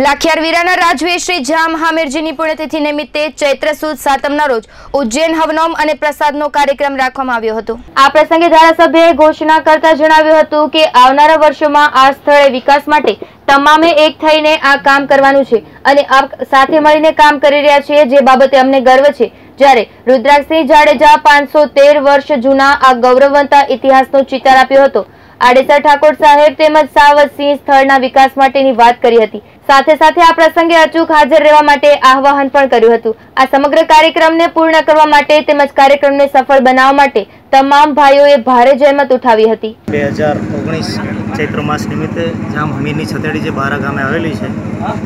લાખિયાર વીરાના રાજવીર શ્રી જામ હામેરજીની પુણ્યતિથિ નિમિત્તે ચૈત્ર સુદ સાતમના રોજ ઉજ્જૈન હવનોમ અને પ્રસાદનો કાર્યક્રમ રાખવામાં આવ્યો હતો. આ પ્રસંગે ધારાસભ્યએ ઘોષણા કરતા જણાવ્યું હતું કે આવનારા વર્ષોમાં આ સ્થળે વિકાસ માટે તમામે એક થઈને આ કામ કરવાનું છે અને આપ સાથે મળીને કામ કરી રહ્યા છીએ જે બાબતે અમને ગર્વ છે. જ્યારે રુદ્રાક્ષસિંહ જાડેજા પાંચસો વર્ષ જૂના આ ગૌરવવંતા ઇતિહાસનો ચિતાર આપ્યો હતો. આડેસર ઠાકોર સાહેબ તેમજ સાવતસિંહ સ્થળના વિકાસ માટેની વાત કરી હતી. સાથે સાથે આ પ્રસંગે અચૂક હાજર રહેવા માટે આહવાન પણ કર્યું હતું. આ સમગ્ર કાર્યક્રમને પૂર્ણ કરવા માટે તેમજ કાર્યક્રમને સફળ બનાવવા માટે તમામ ભાઈઓએ ભારે જહેમત ઉઠાવી હતી. બે હજાર ઓગણીસ ચૈત્ર માસ નિમિત્તે જામ હમીરની છતેડી જે બારા ગામે આવેલી છે,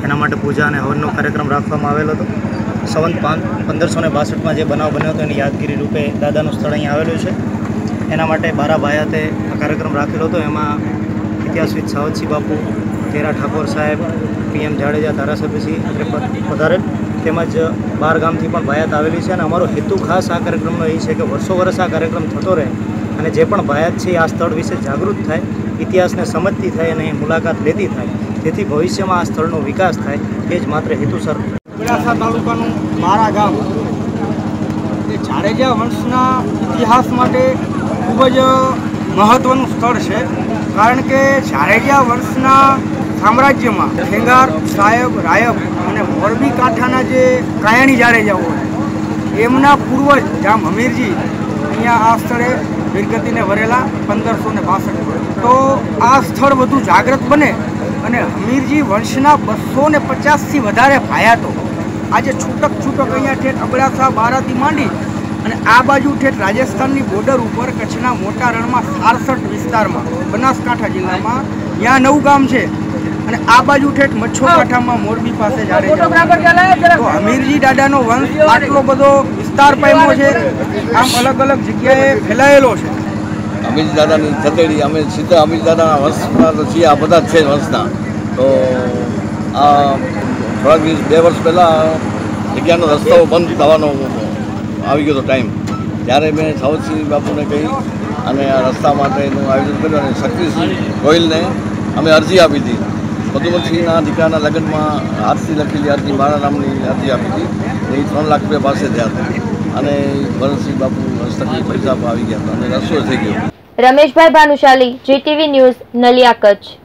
એના માટે પૂજા અને હવનનો કાર્યક્રમ રાખવામાં આવેલો હતો. સંવંત પંદરસો ને બાસઠમાં જે બનાવ બન્યો હતો, એની યાદગીરી રૂપે દાદાનું સ્થળ અહીં આવેલું છે. એના માટે બારા ભાયાતે આ કાર્યક્રમ રાખેલો હતો. એમાં ઇતિહાસવિદ સાવતસિંહ બાપુ, તેરા ઠાકોર સાહેબ પીએમ જાડેજા ધારાસભ્યશ્રી અત્રે પધારેલ તેમજ બાર ગામથી પણ ભાયાત આવેલી છે અને અમારો હેતુ ખાસ આ કાર્યક્રમનો એ છે કે વર્ષો વર્ષ આ કાર્યક્રમ થતો રહે અને જે પણ ભાયાત છે આ સ્થળ વિશે જાગૃત થાય, ઇતિહાસને સમજતી થાય અને મુલાકાત લેતી થાય. તેથી ભવિષ્યમાં આ સ્થળનો વિકાસ થાય એ જ માત્ર હેતુસર અબડાસા તાલુકાનું મારા ગામ એ જાડેજા વંશના ઇતિહાસ માટે ખૂબ જ મહત્ત્વનું સ્થળ છે. કારણ કે જાડેજા વંશના સામ્રાજ્યમાં ખેંગાર સાહેબ રાયબ અને મોરબી કાંઠાના જે કાયાણી જાડેજાઓ એમના પૂર્વજ જામ હમીરજી અહીંયા આ સ્થળે વિરગતિને વરેલા પંદરસો ને બાસઠ તો આ સ્થળ વધુ જાગૃત બને અને હમીરજી વંશના બસો ને પચાસથી વધારે ભાયાતો આજે છૂટક છૂટક અહીંયા ઠેઠ અબડાસા, બારાથી માંડી અને આ બાજુ ઠેઠ રાજસ્થાનની બોર્ડર ઉપર કચ્છના મોટા રણમાં સારસઠ વિસ્તારમાં, બનાસકાંઠા જિલ્લામાં. ત્યાં નવું ગામ છે. અને આ બાજુ ઠેઠ મચ્છો કાંઠામાં મોરબી પાસે જાડે તો હમીરજી દાદાનો વંશ આટલો બધો વિસ્તાર પામ્યો છે. આમ અલગ અલગ જગ્યાએ ફેલાયેલો છે. અમીર દાદાની છતેડી અમે સીધા અમીર દાદાના વંશમાં તો છીએ આ બધા જ છે વંશના. તો આ થોડાક દિવસ બે વર્ષ પહેલાં જગ્યાનો રસ્તાઓ બંધ થવાનો આવી ગયો હતો ટાઈમ. ત્યારે મેં સાવતસિંહ બાપુને કહી અને આ રસ્તા માટેનું આયોજન કર્યું અને શક્તિસિંહ ગોહિલને અમે અરજી આપી હતી. મધુમતીના દીકરાના લગ્નમાં હાથથી લખેલી અરજી મારા નામની અરજી આપી હતી. એ ત્રણ લાખ રૂપિયા પાસે થયા હતા. અને ભરતસિંહ બાપુ હસ્તકની પૈસા આવી ગયા હતા અને રસ્તો થઈ ગયો. Rameshbhai Bhanushali, GTV News, Naliya Kutch.